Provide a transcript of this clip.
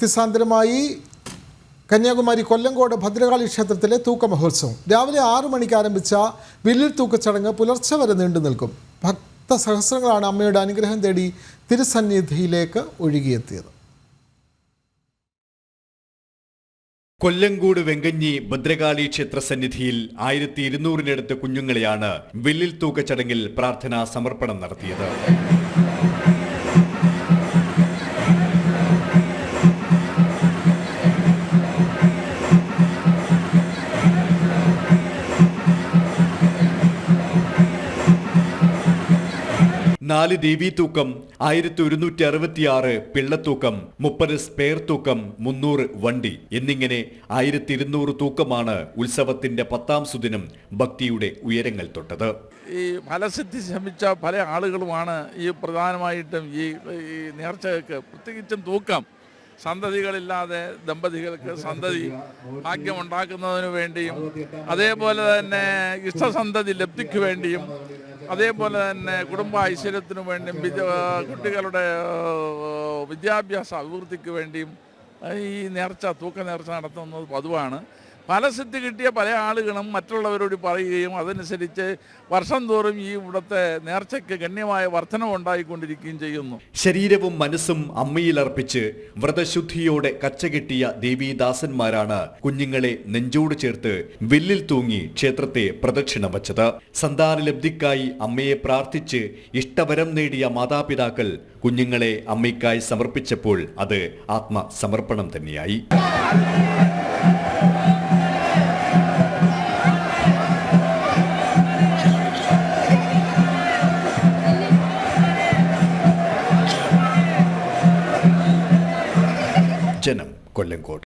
ഭക്തിസാന്ദ്രമായി കന്യാകുമാരി കൊല്ലങ്കോട് ഭദ്രകാളി ക്ഷേത്രത്തിലെ തൂക്ക മഹോത്സവം രാവിലെ ആറു മണിക്ക് ആരംഭിച്ച വില്ലിൽ തൂക്കച്ചടങ്ങ് പുലർച്ചെ വരെ നീണ്ടു നിൽക്കും. ഭക്ത സഹസ്രങ്ങളാണ് അമ്മയുടെ അനുഗ്രഹം തേടി തിരുസന്നിധിയിലേക്ക് ഒഴുകിയെത്തിയത്. കൊല്ലങ്കോട് വെങ്കഞ്ഞി ഭദ്രകാളി ക്ഷേത്ര സന്നിധിയിൽ ആയിരത്തി ഇരുന്നൂറിനടുത്ത് കുഞ്ഞുങ്ങളെയാണ് വില്ലിൽ തൂക്ക ചടങ്ങിൽ പ്രാർത്ഥനാ സമർപ്പണം നടത്തിയത്. നാല് ദേവീതൂക്കം ആയിരത്തി ഒരുന്നൂറ്റി അറുപത്തിയാറ് പിള്ളത്തൂക്കം മുപ്പത് സ്പെയർ തൂക്കം മുന്നൂറ് വണ്ടി എന്നിങ്ങനെ ആയിരത്തി ഇരുന്നൂറ് തൂക്കമാണ് ഉത്സവത്തിന്റെ പത്താം സുദിനം ഭക്തിയുടെ ഉയരങ്ങൾ തൊട്ടത്. ഈ ഫലസിദ്ധി ശ്രമിച്ച പല ആളുകളുമാണ് ഈ പ്രധാനമായിട്ടും ഈ നേർച്ചകൾക്ക് പ്രത്യേകിച്ചും തൂക്കം. സന്തതികളില്ലാതെ ദമ്പതികൾക്ക് സന്തതി ഭാഗ്യമുണ്ടാക്കുന്നതിന് വേണ്ടിയും അതേപോലെ തന്നെ ഇഷ്ടസന്തതി ലബ്ധിക്ക് വേണ്ടിയും അതേപോലെ തന്നെ കുടുംബ ഐശ്വര്യത്തിനു വേണ്ടിയും കുട്ടികളുടെ വിദ്യാഭ്യാസ അഭിവൃദ്ധിക്ക് വേണ്ടിയും ഈ നേർച്ച തൂക്ക നേർച്ച നടത്തുന്നത് പതിവാണ്. ഫലസിദ്ധി കിട്ടിയ പല ആളുകളും മറ്റുള്ളവരോട് പറയുകയും അതനുസരിച്ച് വർഷം തോറും ഈ ഇവിടുത്തെ നേർച്ചയ്ക്ക് ഗണ്യമായ വർധനമുണ്ടായിക്കൊണ്ടിരിക്കുകയും ചെയ്യുന്നു. ശരീരവും മനസ്സും അമ്മയിൽ അർപ്പിച്ച് വ്രതശുദ്ധിയോടെ കച്ചകെട്ടിയ ദേവീദാസന്മാരാണ് കുഞ്ഞുങ്ങളെ നെഞ്ചോട് ചേർത്ത് വില്ലിൽ തൂങ്ങി ക്ഷേത്രത്തെ പ്രദക്ഷിണം വച്ചത്. സന്താനലബ്ധിക്കായി അമ്മയെ പ്രാർത്ഥിച്ച് ഇഷ്ടവരം നേടിയ മാതാപിതാക്കൾ കുഞ്ഞുങ്ങളെ അമ്മയ്ക്കായി സമർപ്പിച്ചപ്പോൾ അത് ആത്മസമർപ്പണം തന്നെയായി. ജനം കൊല്ലങ്കോട്